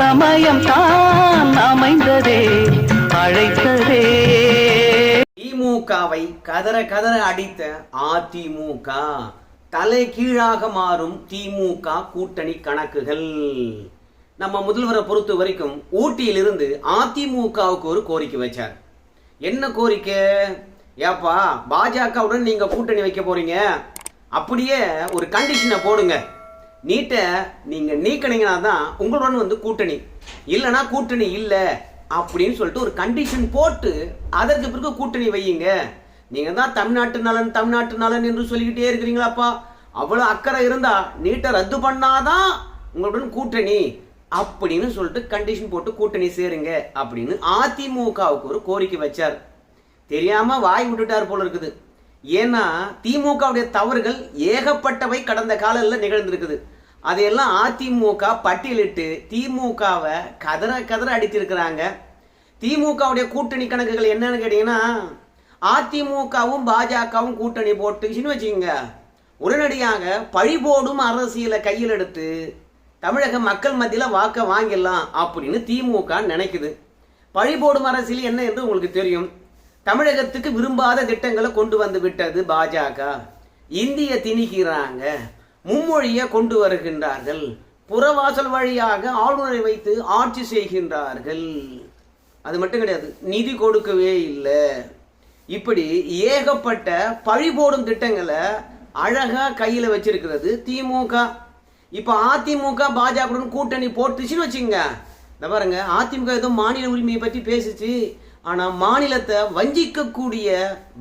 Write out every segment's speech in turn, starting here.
சமயம் தான் அமைந்ததே அழைத்ததே. திமுகவை கதற கதற அடித்த அதிமுக தலை கீழாக மாறும் திமுக கூட்டணி கணக்குகள். நம்ம முதல்வரை பொறுத்த வரைக்கும் ஊட்டியிலிருந்து அதிமுகவுக்கு ஒரு கோரிக்கை வச்சார். என்ன கோரிக்கை? ஏப்பா பாஜகவுடன் நீங்க கூட்டணி வைக்க போறீங்க. அப்படியே ஒரு கண்டிஷனை போடுங்க. நீட்டை நீங்கள் நீக்கினீங்கன்னா தான் உங்களுடன் வந்து கூட்டணி. இல்லைன்னா கூட்டணி இல்லை அப்படின்னு சொல்லிட்டு ஒரு கண்டிஷன் போட்டு அதற்கு பிறகு கூட்டணி வையுங்க. நீங்கள் தான் தமிழ்நாட்டு நலன் தமிழ்நாட்டு நலன் என்று சொல்லிக்கிட்டே இருக்கிறீங்களாப்பா. அவ்வளோ அக்கறை இருந்தால் நீட்டை ரத்து பண்ணாதான் உங்களுடன் கூட்டணி அப்படின்னு சொல்லிட்டு கண்டிஷன் போட்டு கூட்டணி சேருங்க அப்படின்னு அதிமுகவுக்கு ஒரு கோரிக்கை வச்சார். தெரியாமல் வாய் விட்டுட்டார் போல இருக்குது. ஏன்னா திமுகவுடைய தவறுகள் ஏகப்பட்டவை கடந்த காலத்தில் நிகழ்ந்திருக்குது. அதையெல்லாம் அதிமுக பட்டியலிட்டு திமுகவை கதற கதற அடித்திருக்கிறாங்க. திமுகவுடைய கூட்டணி கணக்குகள் என்னன்னு கேட்டீங்கன்னா அதிமுகவும் பாஜகவும் கூட்டணி போட்டுச்சுன்னு வச்சுக்கோங்க உடனடியாக பழிபோடும் அரசியலை கையில் எடுத்து தமிழக மக்கள் மத்தியில் வாக்க வாங்கிடலாம் அப்படின்னு திமுக நினைக்குது. பழிபோடும் அரசியல் என்ன என்று உங்களுக்கு தெரியும். தமிழகத்துக்கு விரும்பாத திட்டங்களை கொண்டு வந்து விட்டது பாஜக. இந்திய திணிக்கிறாங்க. மும்மொழியை கொண்டு வருகின்றார்கள். புறவாசல் வழியாக ஆளுநரை வைத்து ஆட்சி செய்கின்றார்கள். அது மட்டும் கிடையாது நிதி கொடுக்கவே இல்லை. இப்படி ஏகப்பட்ட பழி போடும் திட்டங்களை அழகா கையில் வச்சிருக்கிறது திமுக. இப்போ அதிமுக பாஜகவுடன் கூட்டணி போட்டுச்சுன்னு வச்சுங்க இந்த பாருங்க அதிமுக ஏதோ மாநில உரிமையை பற்றி பேசிச்சு. ஆனா மாநிலத்தை வஞ்சிக்கக்கூடிய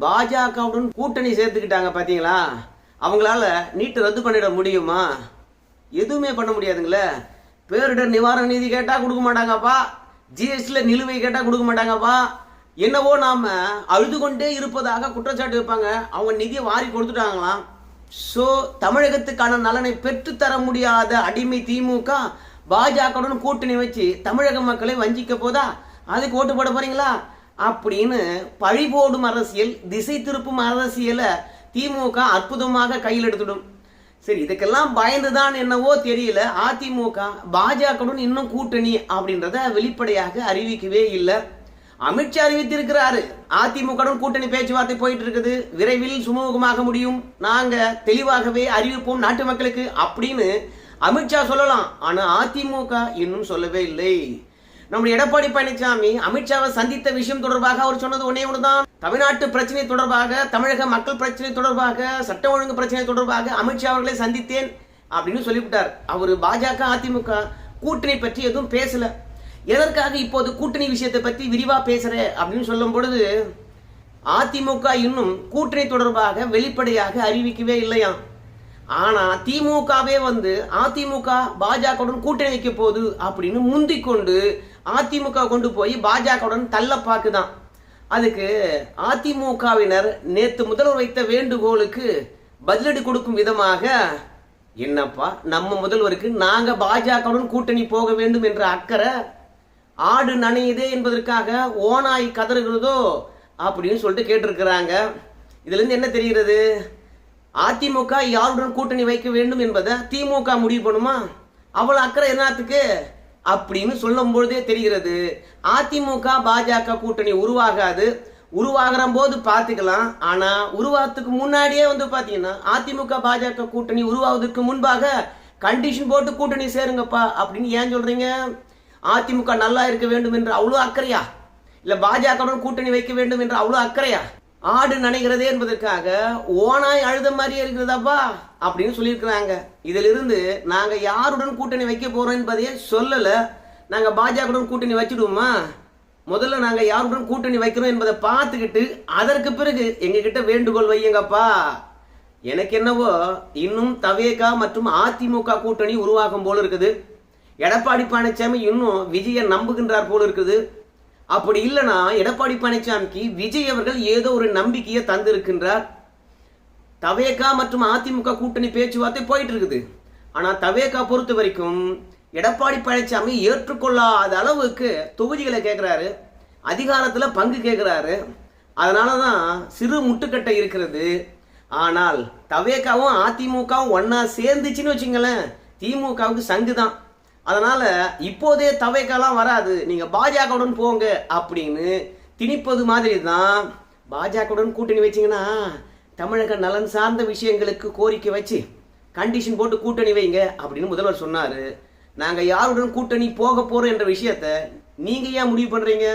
பாஜகவுடன் கூட்டணி சேர்த்துக்கிட்டாங்க பாத்தீங்களா? அவங்களால நீட்டு ரத்து பண்ணிட முடியுமா? எதுவுமே பண்ண முடியாதுங்களே. பேரிடர் நிவாரண நிதி கேட்டா கொடுக்க மாட்டாங்கப்பா. ஜிஎஸ்டியில் நிலுவை கேட்டால் கொடுக்க மாட்டாங்கப்பா. என்னவோ நாம் அழுது கொண்டே இருப்பதாக குற்றச்சாட்டு வைப்பாங்க. அவங்க நிதியை வாரி கொடுத்துட்டாங்களாம். ஸோ தமிழகத்துக்கான நலனை பெற்றுத்தர முடியாத அடிமை திமுக பாஜகவுடன் கூட்டணி வச்சு தமிழக மக்களை வஞ்சிக்க போதா? அதுக்கு ஓட்டு போட போறீங்களா? அப்படின்னு பழி போடும் அரசியல் திசை திருப்பும் அரசியலை திமுக அற்புதமாக கையில் எடுத்துடும். சரி இதுக்கெல்லாம் பயந்துதான் என்னவோ தெரியல. அதிமுக பாஜகவுடன் இன்னும் கூட்டணி அப்படின்றத வெளிப்படையாக அறிவிக்கவே இல்லை. அமித்ஷா அறிவித்திருக்கிறாரு அதிமுகவுடன் கூட்டணி பேச்சுவார்த்தை போயிட்டு இருக்குது விரைவில் சுமூகமாக முடியும். நாங்க தெளிவாகவே அறிவிப்போம் நாட்டு மக்களுக்கு அப்படின்னு அமித்ஷா சொல்லலாம். ஆனா அதிமுக இன்னும் சொல்லவே இல்லை. நம்முடைய எடப்பாடி பழனிசாமி அமித்ஷாவை சந்தித்த விஷயம் தொடர்பாக அவர் சொன்னது ஒன்னே ஒன்றுதான் தமிழ்நாட்டு பிரச்சனை தொடர்பாக தமிழக மக்கள் பிரச்சனை தொடர்பாக சட்ட ஒழுங்கு பிரச்சனை தொடர்பாக அமித்ஷா அவர்களை சந்தித்தேன் அப்படின்னு சொல்லிவிட்டார். அவர் பாஜக அதிமுக கூட்டணி பற்றி எதுவும் பேசல. எதற்காக இப்போது கூட்டணி விஷயத்தை பற்றி விரிவா பேசுற அப்படின்னு சொல்லும் பொழுது அதிமுக இன்னும் கூட்டணி தொடர்பாக வெளிப்படையாக அறிவிக்கவே இல்லையாம். ஆனா திமுகவே வந்து அதிமுக பாஜகவுடன் கூட்டணி வைக்க போகுது அப்படின்னு முந்திக் கொண்டு அதிமுக கொண்டு போய் பாஜகவுடன் தள்ள பாக்குதான் அதுக்கு அதிமுகவினர் நேற்று முதல்வர் வைத்த வேண்டுகோளுக்கு பதிலடி கொடுக்கும் விதமாக என்னப்பா நம்ம முதல்வருக்கு நாங்க பாஜகவுடன் கூட்டணி போக வேண்டும் என்ற அக்கறை ஆடு நனையுதே என்பதற்காக ஓனாய் கதறுகிறதோ? அப்படின்னு சொல்லிட்டு கேட்டிருக்கிறாங்க. இதுலேருந்து என்ன தெரிகிறது? அதிமுக யாருடன் கூட்டணி வைக்க வேண்டும் என்பதை திமுக முடிவு பண்ணுமா? அவ்வளவு அக்கறை என்னத்துக்கு? அப்படின்னு சொல்லும் பொழுதே தெரிகிறது. அதிமுக பாஜக கூட்டணி உருவாகாது. உருவாகிற போது பார்த்துக்கலாம். ஆனால் உருவாகிறதுக்கு முன்னாடியே வந்து பார்த்தீங்கன்னா அதிமுக பாஜக கூட்டணி உருவாவதற்கு முன்பாக கண்டிஷன் போட்டு கூட்டணி சேருங்கப்பா. அப்படின்னு ஏன் சொல்கிறீங்க அதிமுக நல்லா இருக்க வேண்டும் என்று அவ்வளோ அக்கறையா? இல்லை பாஜகவுடன் கூட்டணி வைக்க வேண்டும் என்று அவ்வளோ அக்கறையா? ஆடு நனைகிறதே என்பதற்காக ஓனாய் அழுத மாதிரியே இருக்கிறதாப்பா அப்படின்னு சொல்லியிருக்கிறாங்க. இதிலிருந்து நாங்கள் யாருடன் கூட்டணி வைக்க போகிறோம் என்பதையே சொல்லலை. நாங்கள் பாஜகவுடன் கூட்டணி வச்சிடுவோமா? முதல்ல நாங்கள் யாருடன் கூட்டணி வைக்கிறோம் என்பதை பார்த்துக்கிட்டு அதற்கு பிறகு எங்ககிட்ட வேண்டுகோள் வையுங்கப்பா. எனக்கு என்னவோ இன்னும் தவேகா மற்றும் அதிமுக கூட்டணி உருவாகும் போல இருக்குது. எடப்பாடி பழனிசாமி இன்னும் விஜயை நம்புகின்றார் போல இருக்குது. அப்படி இல்லைன்னா எடப்பாடி பழனிசாமிக்கு விஜய் அவர்கள் ஏதோ ஒரு நம்பிக்கையை தந்திருக்கின்றார். தவேகா மற்றும் அதிமுக கூட்டணி பேச்சுவார்த்தை போயிட்டு இருக்குது ஆனால் தவேகா பொறுத்த வரைக்கும் எடப்பாடி பழனிசாமி ஏற்றுக்கொள்ளாத அளவுக்கு தொகுதிகளை கேட்குறாரு அதிகாரத்தில் பங்கு கேட்குறாரு அதனால தான் சிறு முட்டுக்கட்டை இருக்கிறது. ஆனால் தவேகாவும் அதிமுகவும் ஒன்னா சேர்ந்துச்சுன்னு வச்சுங்களேன். திமுகவுக்கு சங்கு தான் அதனால இப்போதே தவைக்கெல்லாம் வராது. நீங்க பாஜகவுடன் போங்க அப்படின்னு திணிப்பது மாதிரி தான் பாஜகவுடன் கூட்டணி வச்சீங்கன்னா தமிழக நலன் சார்ந்த விஷயங்களுக்கு கோரிக்கை வச்சு கண்டிஷன் போட்டு கூட்டணி வைங்க அப்படின்னு முதல்வர் சொன்னார். நாங்கள் யாருடன் கூட்டணி போக போகிறோம் என்ற விஷயத்த நீங்கள் ஏன் முடிவு பண்ணுறீங்க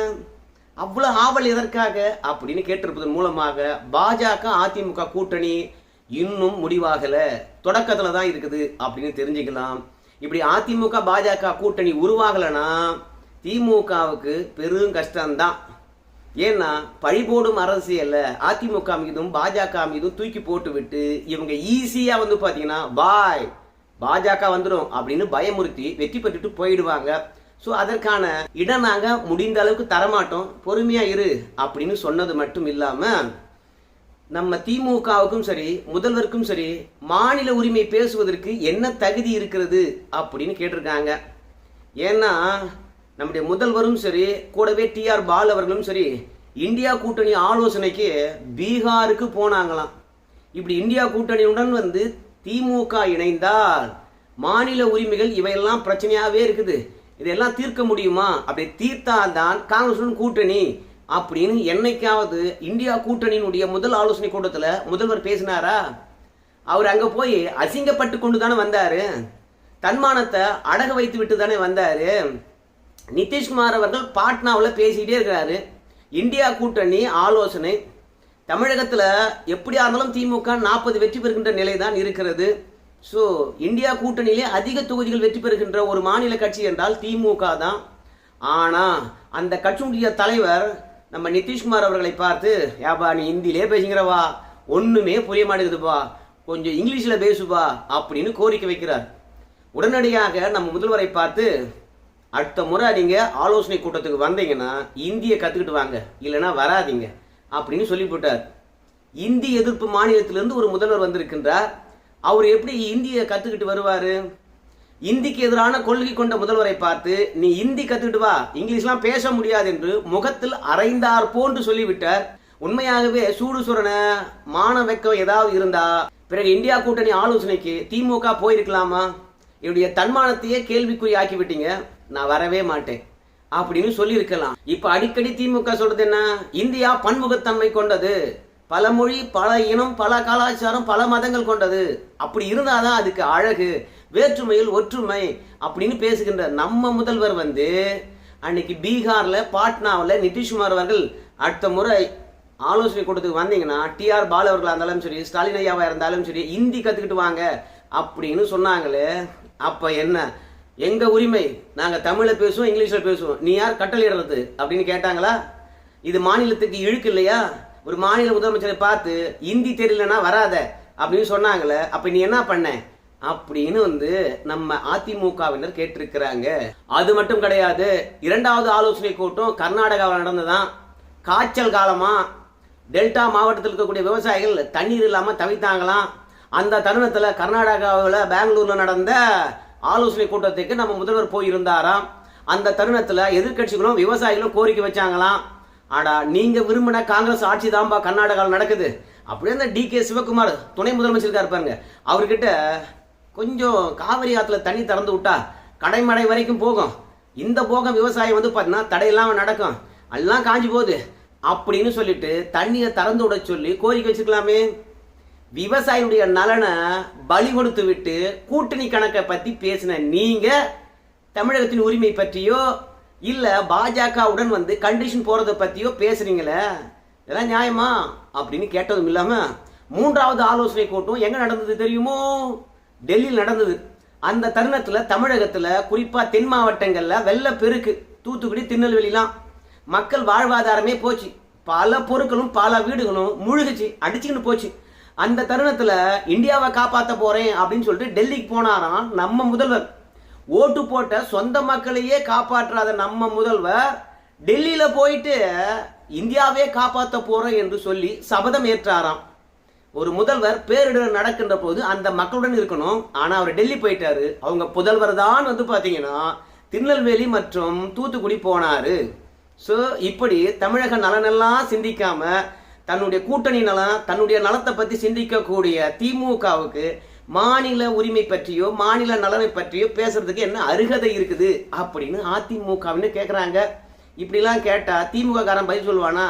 அவ்வளோ ஆவல் எதற்காக? அப்படின்னு கேட்டிருப்பதன் மூலமாக பாஜக அதிமுக கூட்டணி இன்னும் முடிவாகலை. தொடக்கத்தில் தான் இருக்குது அப்படின்னு தெரிஞ்சுக்கலாம். இப்படி அதிமுக பாஜக கூட்டணி உருவாகலைன்னா திமுகவுக்கு பெரும் கஷ்டம்தான். ஏன்னா பழிபோடும் அரசியல்ல அதிமுக மீதும் பாஜக மீதும் தூக்கி போட்டு விட்டு இவங்க ஈஸியா வந்து பாத்தீங்கன்னா பாய் பாஜக வந்துடும் அப்படின்னு பயமுறுத்தி வெற்றி பெற்றுட்டு போயிடுவாங்க. ஸோ அதற்கான இடம் நாங்கள் முடிந்த அளவுக்கு தரமாட்டோம். பொறுமையா இரு அப்படின்னு சொன்னது மட்டும் இல்லாமல் நம்ம திமுகவுக்கும் சரி முதல்வருக்கும் சரி மாநில உரிமை பேசுவதற்கு என்ன தகுதி இருக்கிறது அப்படின்னு கேட்டிருக்காங்க. ஏன்னா நம்முடைய முதல்வரும் சரி கூடவே டிஆர் பால் அவர்களும் சரி இந்தியா கூட்டணி ஆலோசனைக்கு பீகாருக்கு போனாங்களாம். இப்படி இந்தியா கூட்டணியுடன் வந்து திமுக இணைந்தால் மாநில உரிமைகள் இவையெல்லாம் பிரச்சனையாகவே இருக்குது. இதெல்லாம் தீர்க்க முடியுமா? அப்படி தீர்த்தால்தான் காங்கிரசுடன் கூட்டணி அப்படின்னு என்னைக்காவது இந்தியா கூட்டணியினுடைய முதல் ஆலோசனை கூட்டத்தில் முதல்வர் பேசினாரா? அவர் அங்கே போய் அசிங்கப்பட்டு கொண்டு தானே வந்தார். தன்மானத்தை அடக வைத்து விட்டு தானே வந்தார். நிதிஷ்குமார் அவர்கள் பாட்னாவில் பேசிக்கிட்டே இருக்கிறாரு. இந்தியா கூட்டணி ஆலோசனை. தமிழகத்தில் எப்படியா இருந்தாலும் திமுக நாற்பது வெற்றி பெறுகின்ற நிலை தான் இருக்கிறது. ஸோ இந்தியா கூட்டணியிலே அதிக தொகுதிகள் வெற்றி பெறுகின்ற ஒரு மாநில கட்சி என்றால் திமுக தான். ஆனால் அந்த கட்சியினுடைய தலைவர் நம்ம நிதிஷ்குமார் அவர்களை பார்த்து ஏப்பா நீ ஹிந்திலே பேசுங்கிறவா ஒன்றுமே புரிய மாட்டேங்குதுப்பா. கொஞ்சம் இங்கிலீஷில் பேசுப்பா அப்படின்னு கோரிக்கை வைக்கிறார். உடனடியாக நம்ம முதல்வரை பார்த்து அடுத்த முறை நீங்க ஆலோசனை கூட்டத்துக்கு வந்தீங்கன்னா இந்தியை கற்றுக்கிட்டு வாங்க. இல்லைன்னா வராதீங்க அப்படின்னு சொல்லி போட்டார். இந்தி எதிர்ப்பு மாநிலத்திலிருந்து ஒரு முதல்வர் வந்திருக்கின்றார். அவர் எப்படி இந்தியை கற்றுக்கிட்டு வருவார்? இந்திக்கு எதிரான கொள்கை கொண்ட முதல்வரை பார்த்து நீ இந்தி கத்துக்கிட்டு வா இங்கிலீஷ்லாம் பேச முடியாது என்று முகத்தில் அரைந்தார் போன்று சொல்லிவிட்டார். உண்மையாகவே சூடு சுரண மான வெக்கம் ஏதாவது இருந்தா பிறகு இந்தியா கூட்டணி ஆலோசனைக்கு திமுக போயிருக்கலாமா? என்னுடைய தன்மானத்தையே கேள்விக்குறி ஆக்கி விட்டீங்க நான் வரவே மாட்டேன். அப்படின்னு சொல்லியிருக்கலாம். இப்ப அடிக்கடி திமுக சொல்றது என்ன? இந்தியா பன்முகத்தன்மை கொண்டது. பல மொழி பல இனம் பல கலாச்சாரம் பல மதங்கள் கொண்டது. அப்படி இருந்தாதான் அதுக்கு அழகு. வேற்றுமையில் ஒற்றுமை அப்படின்னு பேசுகின்ற நம்ம முதல்வர் வந்து அன்னைக்கு பீகார்ல பாட்னாவில் நிதிஷ்குமார் அவர்கள் அடுத்த முறை ஆலோசனை கூட்டத்துக்கு வந்தீங்கன்னா டிஆர் பாலவர்களாக இருந்தாலும் சரி ஸ்டாலின் ஐயாவாக இருந்தாலும் சரி இந்தி கற்றுக்கிட்டு வாங்க அப்படின்னு சொன்னாங்களே அப்போ என்ன? எங்கள் உரிமை? நாங்கள் தமிழில் பேசுவோம் இங்கிலீஷில் பேசுவோம். நீ யார் கட்டளையிடுறது அப்படின்னு கேட்டாங்களா? இது மாநிலத்துக்கு இழுக்கு இல்லையா? ஒரு மாநில முதலமைச்சரை பார்த்து இந்தி தெரியலன்னா வராத அப்படின்னு சொன்னாங்களே அப்போ நீ என்ன பண்ண? அப்படின்னு வந்து நம்ம அதிமுகவினர் கேட்டிருக்கிறாங்க. அது மட்டும் கிடையாது இரண்டாவது ஆலோசனை கூட்டம் கர்நாடகாவில் நடந்ததான் காய்ச்சல் காலமா டெல்டா மாவட்டத்தில் இருக்கக்கூடிய விவசாயிகள் தண்ணீர் இல்லாமல் தவித்தாங்களாம். அந்த தருணத்தில் கர்நாடகாவில் பெங்களூர்ல நடந்த ஆலோசனை கூட்டத்துக்கு நம்ம முதல்வர் போயிருந்தாராம். அந்த தருணத்தில் எதிர்க்கட்சிகளும் விவசாயிகளும் கோரிக்கை வச்சாங்களாம். ஆடா நீங்க விரும்பின காங்கிரஸ் ஆட்சி தான்பா கர்நாடகாவில் நடக்குது. அப்படியே அந்த டி கே சிவகுமார் துணை முதலமைச்சர் இருப்பாருங்க பாருங்க. அவர்கிட்ட கொஞ்சம் காவிரி ஆற்றுல தண்ணி திறந்து விட்டா கடைமடை வரைக்கும் போகும். இந்த போகம் விவசாயம் வந்து பார்த்தீங்கன்னா தடையில்லாம நடக்கும். எல்லாம் காஞ்சி போகுது. அப்படின்னு சொல்லிட்டு தண்ணியை திறந்து விட சொல்லி கோரிக்கை வச்சுக்கலாமே விவசாயினுடைய நலனை பலி கொடுத்து விட்டு கூட்டணி கணக்கை பற்றி பேசின நீங்கள் தமிழகத்தின் உரிமை பற்றியோ இல்லை பாஜகவுடன் வந்து கண்டிஷன் போகிறத பற்றியோ பேசுறீங்களே? இதெல்லாம் நியாயமா? அப்படின்னு கேட்டதும் இல்லாமல் மூன்றாவது ஆலோசனை கூட்டம் எங்கே நடந்தது தெரியுமோ? டெல்லியில் நடந்தது. அந்த தருணத்தில் தமிழகத்தில் குறிப்பாக தென் மாவட்டங்களில் வெள்ள பெருக்கு தூத்துக்குடி திருநெல்வேலிலாம். மக்கள் வாழ்வாதாரமே போச்சு. பல பொருட்களும் பல வீடுகளும் முழுகுச்சு அடிச்சுக்கின்னு போச்சு. அந்த தருணத்தில் இந்தியாவை காப்பாற்ற போகிறேன் அப்படின்னு சொல்லிட்டு டெல்லிக்கு போனாராம் நம்ம முதல்வர். ஓட்டு போட்ட சொந்த மக்களையே காப்பாற்றாத நம்ம முதல்வர் டெல்லியில் போயிட்டு இந்தியாவே காப்பாற்ற போகிறோம் என்று சொல்லி சபதம் ஏற்றாராம். ஒரு முதல்வர் பேரிடர் நடக்கின்ற போது அந்த மக்களுடன் இருக்கணும். ஆனா அவர் டெல்லி போயிட்டாரு. அவங்க புதல்வர் தான் வந்து பாத்தீங்கன்னா திருநெல்வேலி மற்றும் தூத்துக்குடி போனாரு. ஸோ இப்படி தமிழக நலனெல்லாம் சிந்திக்காம தன்னுடைய கூட்டணி நலம் தன்னுடைய நலத்தை பத்தி சிந்திக்கக்கூடிய திமுகவுக்கு மாநில உரிமை பற்றியோ மாநில நலனை பற்றியோ பேசுறதுக்கு என்ன அருகதை இருக்குது? அப்படின்னு அதிமுகவின்னு கேட்குறாங்க இப்படிலாம் கேட்டால் திமுக காரன் பதில் சொல்லுவானா?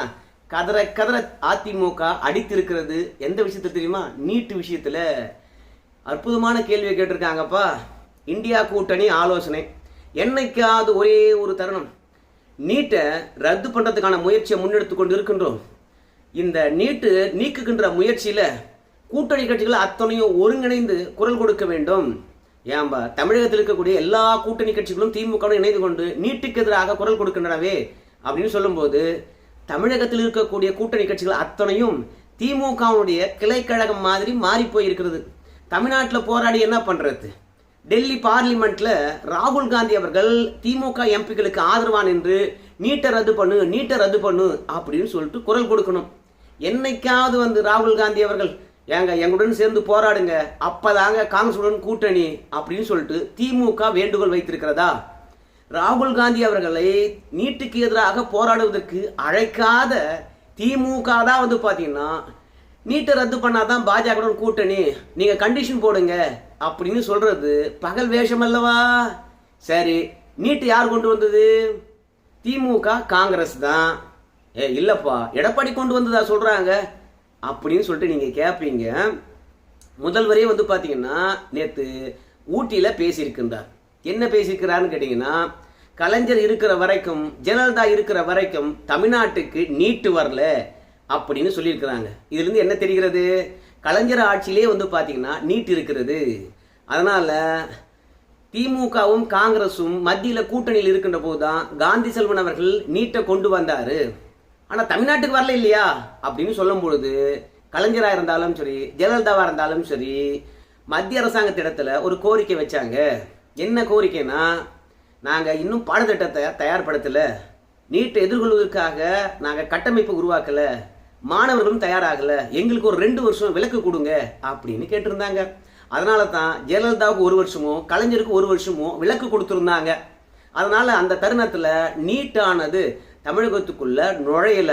கதற கதற அதிமுக அடித்திருக்கிறது. எந்த விஷயத்தில் தெரியுமா? நீட்டு விஷயத்தில். அற்புதமான கேள்வியை கேட்டிருக்காங்கப்பா. இந்தியா கூட்டணி ஆலோசனை. என்னைக்காவது ஒரே ஒரு தருணம். நீட்டை ரத்து பண்ணுறதுக்கான முயற்சியை முன்னெடுத்து கொண்டு இருக்கின்றோம் இந்த நீட்டு நீக்குகின்ற முயற்சியில் கூட்டணி கட்சிகள் அத்தனையும் ஒருங்கிணைந்து குரல் கொடுக்க வேண்டும். ஏன்பா தமிழகத்தில் இருக்கக்கூடிய எல்லா கூட்டணி கட்சிகளும் திமுகவுடன் இணைந்து கொண்டு நீட்டுக்கு எதிராக குரல் கொடுக்கின்றனவே அப்படின்னு சொல்லும்போது தமிழகத்தில் இருக்கக்கூடிய கூட்டணி கட்சிகள் அத்தனையும் திமுகவுடைய கிளைக்கழகம் மாதிரி மாறி போய் இருக்கிறது தமிழ்நாட்டில் போராடி என்ன பண்ணுறது டெல்லி பார்லிமெண்ட்ல ராகுல் காந்தி அவர்கள் திமுக எம்பிக்களுக்கு ஆதரவான் என்று நீட்டை ரத்து பண்ணு நீட்டை ரத்து பண்ணு அப்படின்னு சொல்லிட்டு குரல் கொடுக்கணும். என்னைக்காவது வந்து ராகுல் காந்தி அவர்கள் ஏங்க எங்களுடன் சேர்ந்து போராடுங்க அப்பதாங்க காங்கிரஸுடன் கூட்டணி அப்படின்னு சொல்லிட்டு திமுக வேண்டுகோள் வைத்திருக்கிறதா? ராகுல் காந்தி அவர்களை நீட்டுக்கு எதிராக போராடுவதற்கு அழைக்காத திமுக தான் வந்து பார்த்தீங்கன்னா நீட்டை ரத்து பண்ணாதான் பாஜகவுடன் கூட்டணி. நீங்கள் கண்டிஷன் போடுங்க அப்படின்னு சொல்றது பகல் வேஷம் அல்லவா? சரி நீட்டு யார் கொண்டு வந்தது? திமுக காங்கிரஸ் தான். ஏ இல்லைப்பா எடப்பாடி கொண்டு வந்ததா சொல்கிறாங்க அப்படின்னு சொல்லிட்டு நீங்கள் கேட்பீங்க முதல்வரே வந்து பார்த்தீங்கன்னா நேற்று ஊட்டியில் பேசியிருக்கின்றார். என்ன பேசியிருக்கிறாருன்னு கேட்டிங்கன்னா கலைஞர் இருக்கிற வரைக்கும் ஜெயலலிதா இருக்கிற வரைக்கும் தமிழ்நாட்டுக்கு நீட்டு வரல அப்படின்னு சொல்லியிருக்கிறாங்க. இதுலேருந்து என்ன தெரிகிறது? கலைஞர் ஆட்சியிலே வந்து பார்த்தீங்கன்னா நீட் இருக்கிறது. அதனால் திமுகவும் காங்கிரஸும் மத்தியில் கூட்டணியில் இருக்கின்ற போதுதான் காந்தி செல்வன் அவர்கள் நீட்டை கொண்டு வந்தார். ஆனால் தமிழ்நாட்டுக்கு வரல இல்லையா? அப்படின்னு சொல்லும் பொழுது கலைஞராக இருந்தாலும் சரி ஜெயலலிதாவாக இருந்தாலும் சரி மத்திய அரசாங்கத்திடத்தில் ஒரு கோரிக்கை வச்சாங்க. என்ன கோரிக்கைனா நாங்கள் இன்னும் பாடத்திட்டத்தை தயார்படுத்தலை. நீட்டை எதிர்கொள்வதற்காக நாங்கள் கட்டமைப்பு உருவாக்கலை. மாணவர்களும் தயாராகலை. எங்களுக்கு ஒரு ரெண்டு வருஷம் விலக்கு கொடுங்க அப்படின்னு கேட்டிருந்தாங்க. அதனால தான் ஜெயலலிதாவுக்கு ஒரு வருஷமும் கலைஞருக்கு ஒரு வருஷமும் விலக்கு கொடுத்துருந்தாங்க. அதனால் அந்த தருணத்தில் நீட்டானது தமிழகத்துக்குள்ளே நுழையல.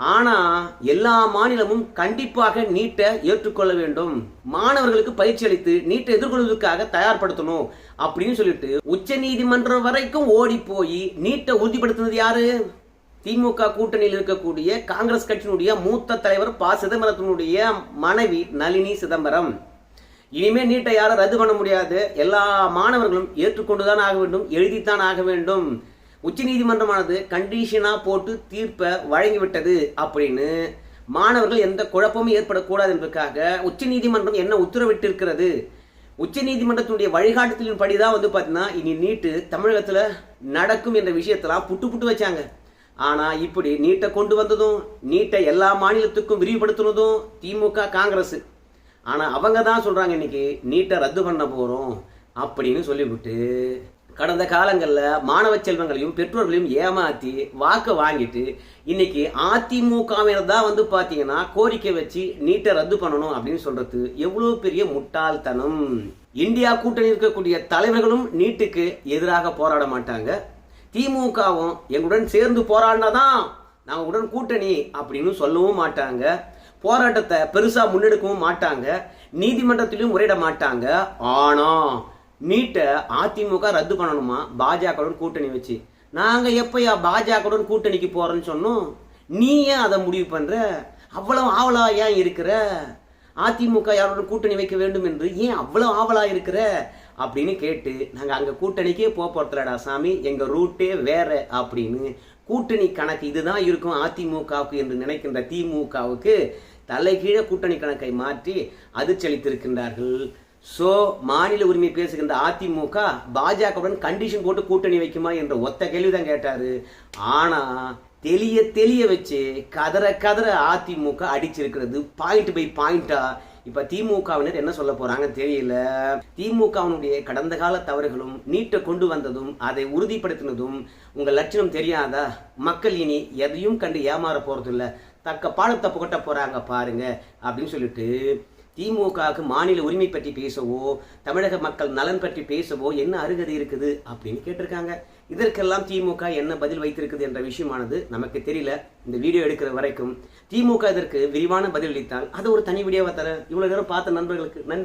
ஆனா எல்லா மாநிலமும் கண்டிப்பாக நீட்டை ஏற்றுக்கொள்ள வேண்டும். மாணவர்களுக்கு பயிற்சி அளித்து நீட்டை எதிர்கொள்வதற்காக தயார்படுத்தணும் அப்படின்னு சொல்லிட்டு உச்ச நீதிமன்றம் வரைக்கும் ஓடி போய் நீட்டை உறுதிப்படுத்தினது யாரு? திமுக கூட்டணியில் இருக்கக்கூடிய காங்கிரஸ் கட்சியினுடைய மூத்த தலைவர் ப. சிதம்பரத்தினுடைய மனைவி நளினி சிதம்பரம். இனிமே நீட்டை யாரும் ரத்து பண்ண முடியாது. எல்லா மாணவர்களும் ஏற்றுக்கொண்டுதான் ஆக வேண்டும் எழுதித்தான் ஆக வேண்டும். உச்ச நீதிமன்றமானது போட்டு தீர்ப்பை வழங்கிவிட்டது அப்படின்னு மாணவர்கள் எந்த குழப்பமும் ஏற்படக்கூடாது என்பதற்காக உச்சநீதிமன்றம் என்ன உத்தரவிட்டிருக்கிறது? உச்சநீதிமன்றத்தினுடைய வழிகாட்டுதலின் படிதான் வந்து பார்த்தீங்கன்னா இனி நீட்டு தமிழகத்தில் நடக்கும் என்ற விஷயத்தெல்லாம் புட்டு புட்டு வச்சாங்க. ஆனால் இப்படி நீட்டை கொண்டு வந்ததும் நீட்டை எல்லா மாநிலத்துக்கும் விரிவுபடுத்தினதும் திமுக காங்கிரஸ். ஆனால் அவங்க தான் சொல்கிறாங்க இன்னைக்கு நீட்டை ரத்து பண்ண போகிறோம் அப்படின்னு சொல்லிவிட்டு கடந்த காலங்களில் மாணவ செல்வங்களையும் பெற்றோர்களையும் ஏமாற்றி வாக்கு வாங்கிட்டு இன்னைக்கு அதிமுகவினர் தான் வந்து பார்த்தீங்கன்னா கோரிக்கை வச்சு நீட்டை ரத்து பண்ணணும் அப்படின்னு சொல்றது எவ்வளோ பெரிய முட்டாள்தனம். இந்தியா கூட்டணி இருக்கக்கூடிய தலைவர்களும் நீட்டுக்கு எதிராக போராட மாட்டாங்க. திமுகவும் எங்களுடன் சேர்ந்து போராடினாதான் நாங்கள் உடன் கூட்டணி அப்படின்னு சொல்லவும் மாட்டாங்க. போராட்டத்தை பெருசாக முன்னெடுக்கவும் மாட்டாங்க. நீதிமன்றத்திலும் முறையிட மாட்டாங்க. ஆனால் நீட்டை அதிமுக ரத்து பண்ணணுமா? பாஜகவுடன் கூட்டணி வச்சு. நாங்கள் எப்பயா பாஜகவுடன் கூட்டணிக்கு போகிறோன்னு சொன்னோம்? நீ ஏன் அதை முடிவு பண்ணுற அவ்வளவு ஆவலா ஏன் இருக்கிற? அதிமுக யாருடன் கூட்டணி வைக்க வேண்டும் என்று ஏன் அவ்வளோ ஆவலா இருக்கிற? அப்படின்னு கேட்டு நாங்கள் அங்கே கூட்டணிக்கே போக சாமி. எங்கள் ரூட்டே வேற அப்படின்னு. கூட்டணி கணக்கு இதுதான் இருக்கும் அதிமுகவுக்கு என்று நினைக்கின்ற திமுகவுக்கு தலைகீழ கூட்டணி கணக்கை மாற்றி அதிர்ச்சியளித்திருக்கின்றார்கள் ஸோ மாநில உரிமை பேசுகின்ற அதிமுக பாஜகவுடன் கண்டிஷன் போட்டு கூட்டணி வைக்குமா என்ற ஒத்த கேள்விதான் கேட்டாரு. ஆனா தெளிய தெளிய வச்சு கதற கதற அதிமுக அடிச்சிருக்கிறது. பாயிண்ட் பை பாயிண்டா இப்ப திமுகவினர் என்ன சொல்ல போறாங்க தெரியல. திமுகவினுடைய கடந்த கால தவறுகளும் நீட்டை கொண்டு வந்ததும் அதை உறுதிப்படுத்தினதும் உங்க லட்சணம் தெரியாதா? மக்கள் இனி எதையும் கண்டு ஏமாற போறது தக்க தக்க தப்பு புகட்ட போறாங்க பாருங்க அப்படின்னு சொல்லிட்டு திமுகவுக்கு மாநில உரிமை பற்றி பேசவோ தமிழக மக்கள் நலன் பற்றி பேசவோ என்ன அருகதை இருக்குது அப்படின்னு கேட்டிருக்காங்க. இதற்கெல்லாம் திமுக என்ன பதில் வைத்திருக்குது என்ற விஷயமானது நமக்கு தெரியல. இந்த வீடியோ எடுக்கிற வரைக்கும் திமுக இதற்கு விரிவான பதில் அளித்தால் அது ஒரு தனி வீடியோவை தர இவ்வளோ நேரம் பார்த்த நண்பர்களுக்கு நன்றி.